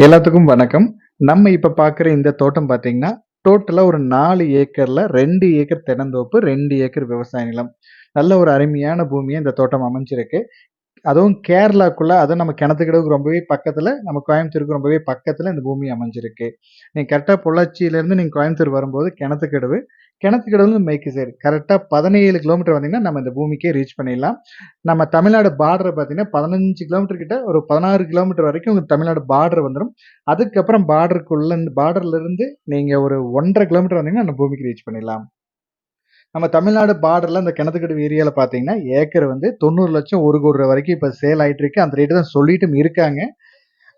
எல்லாத்துக்கும் வணக்கம். நம்ம இப்ப பார்க்குற இந்த தோட்டம் பார்த்தீங்கன்னா, டோட்டலா ஒரு நாலு ஏக்கர்ல ரெண்டு ஏக்கர் தென்னந்தோப்பு, ரெண்டு ஏக்கர் விவசாய நிலம். நல்ல ஒரு அருமையான பூமியை இந்த தோட்டம் அமைஞ்சிருக்கு. அதுவும் கேரளாக்குள்ளே அதுவும் நம்ம கிணத்துக்கிடவுக்கு ரொம்பவே பக்கத்தில் நம்ம கோயம்புத்தூருக்கு ரொம்பவே பக்கத்தில் இந்த பூமி அமைஞ்சிருக்கு. நீங்கள் கரெக்டாக பொள்ளாச்சியிலேருந்து நீங்கள் கோயம்புத்தூர் வரும்போது கிணத்துக்கிடவு கிணத்துக்கிடவுலேருந்து மேற்கு சைடு கரெக்டாக பதினேழு கிலோமீட்டர் வந்தீங்கன்னா, நம்ம இந்த பூமிக்கே ரீச் பண்ணிடலாம். நம்ம தமிழ்நாடு பார்டரை பார்த்தீங்கன்னா, 15 கிலோமீட்டர் கிட்ட ஒரு 16 கிலோமீட்டர் வரைக்கும் உங்களுக்கு தமிழ்நாடு பார்டர் வந்துடும் அதுக்கப்புறம் பார்டருக்குள்ளே பார்டர்லேருந்து நீங்கள் ஒரு 1 1/2 கிலோமீட்டர் வந்தீங்கன்னா, அந்த பூமிக்கு ரீச் பண்ணிடலாம். நம்ம தமிழ்நாடு பார்டர்ல அந்த கிணத்துக்கடுவு ஏரியால பார்த்தீங்கன்னா, ஏக்கர் வந்து 90,00,000 1 கோடி ரூவா வரைக்கும் இப்ப சேல் ஆயிட்டு இருக்கு. அந்த ரேட்டு தான் சொல்லிட்டும் இருக்காங்க.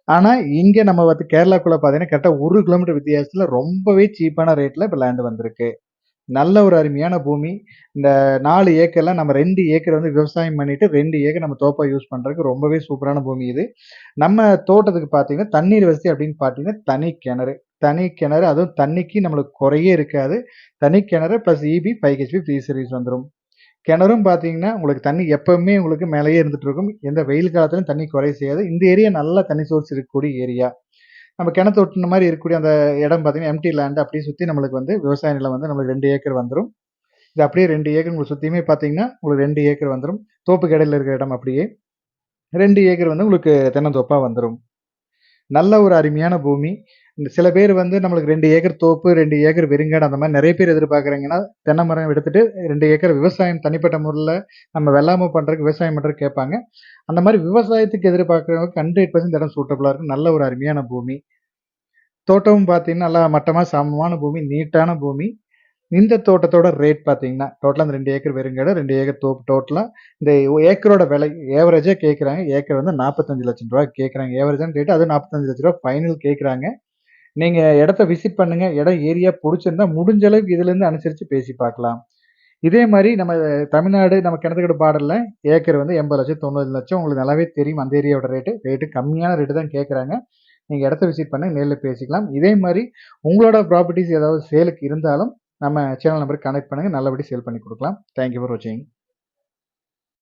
ஆனா, இங்க நம்ம வந்து கேரளாக்குள்ள பார்த்தீங்கன்னா, கரெக்ட்டா 1 கிலோமீட்டர் வித்தியாசத்துல ரொம்பவே சீப்பான ரேட்ல இப்ப லேண்ட் வந்திருக்கு. நல்ல ஒரு அருமையான பூமி. இந்த நாலு ஏக்கர்ல நம்ம ரெண்டு ஏக்கர் வந்து விவசாயம் பண்ணிட்டு, ரெண்டு ஏக்கர் நம்ம தோப்பா யூஸ் பண்றதுக்கு ரொம்பவே சூப்பரான பூமி இது. நம்ம தோட்டத்துக்கு பார்த்தீங்கன்னா, தண்ணீர் வசதி அப்படின்னு பார்த்தீங்கன்னா, தனி கிணறு. தனி கிணறு அதுவும் தண்ணிக்கு நம்மளுக்கு குறையே இருக்காது. தனி கிணறு plus EB five HP free service வந்துடும் கிணறும் பார்த்தீங்கன்னா, உங்களுக்கு தண்ணி எப்பவுமே உங்களுக்கு மேலேயே இருந்துட்டு இருக்கும். எந்த வெயில் காலத்துலையும் தண்ணி குறைய செய்யாது. இந்த ஏரியா நல்ல தண்ணி சோர்ஸ் இருக்கக்கூடிய ஏரியா. நம்ம கிணத்து ஒட்டின மாதிரி இருக்கக்கூடிய அந்த இடம் பார்த்தீங்கன்னா, எம்டி லேண்ட் அப்படியே சுற்றி நம்மளுக்கு வந்து விவசாய நிலம் வந்து நம்மளுக்கு ரெண்டு ஏக்கர் வந்துடும் இது அப்படியே ரெண்டு ஏக்கர் உங்களுக்கு சுற்றியுமே பார்த்தீங்கன்னா, உங்களுக்கு ரெண்டு ஏக்கர் வந்துடும் தோப்பு கடையில் இருக்கிற இடம் அப்படியே. ரெண்டு ஏக்கர் வந்து உங்களுக்கு தென்னந்தோப்பாக வந்துடும் நல்ல ஒரு அருமையான பூமி. இந்த சில பேர் வந்து நம்மளுக்கு ரெண்டு ஏக்கர் தோப்பு, ரெண்டு ஏக்கர் வெறுங்காடு அந்த மாதிரி நிறைய பேர் எதிர்பார்க்குறீங்கன்னா தென்னை மரம் எடுத்துட்டு ரெண்டு ஏக்கர் விவசாயம் தனிப்பட்ட முறையில் நம்ம வெள்ளாமை பண்ணுறதுக்கு விவசாயம் பண்ணுறதுக்கு கேட்பாங்க. அந்த மாதிரி விவசாயத்துக்கு எதிர்பார்க்குறவங்க ஹண்ட்ரட் பர்சன்ட் இடம் சூட்டபுளாக இருக்கும். நல்ல ஒரு அருமையான பூமி. தோட்டமும் பார்த்தீங்கன்னா, நல்லா மட்டமாக சமமான பூமி, நீட்டான பூமி. இந்த தோட்டத்தோட ரேட் பார்த்தீங்கன்னா, டோட்டலாக அந்த ரெண்டு ஏக்கர் வெறுங்காடு, ரெண்டு ஏக்கர் தோப்பு டோட்டலாக இந்த ஏக்கரோட விலை ஏவரேஜாக கேட்குறாங்க. ஏக்கர் வந்து நாற்பத்தஞ்சு லட்சம் ரூபா கேட்குறாங்க. ஏவரேஜான ரேட் அதுவும் ரூ. 45,00,000 ஃபைனல் கேட்குறாங்க. நீங்க இடத்த விசிட் பண்ணுங்க. இடம் ஏரியா புடிச்சிருந்தா முடிஞ்ச அளவுக்கு இதுலேருந்து அனுசரிச்சு பேசி பார்க்கலாம். இதே மாரி நம்ம தமிழ்நாடு நம்ம கிணத்துக்கிட்ட பார்டர்ல ஏக்கர் வந்து 80,00,000 90,00,000 உங்களுக்கு நல்லாவே தெரியும் அந்த ஏரியாவோட ரேட்டு. ரேட்டு கம்மியான ரேட்டு தான் கேட்குறாங்க. நீங்க இடத்த விசிட் பண்ணுங்க. நேர்ல பேசிக்கலாம். இதே மாரி உங்களோட ப்ராப்பர்ட்டீஸ் ஏதாவது சேலுக்கு இருந்தாலும், நம்ம சேனல் நம்பருக்கு கனெக்ட் பண்ணுங்க. நல்லபடியா சேல் பண்ணி குடுக்கலாம். தேங்க் யூ ஃபார் வாட்சிங்.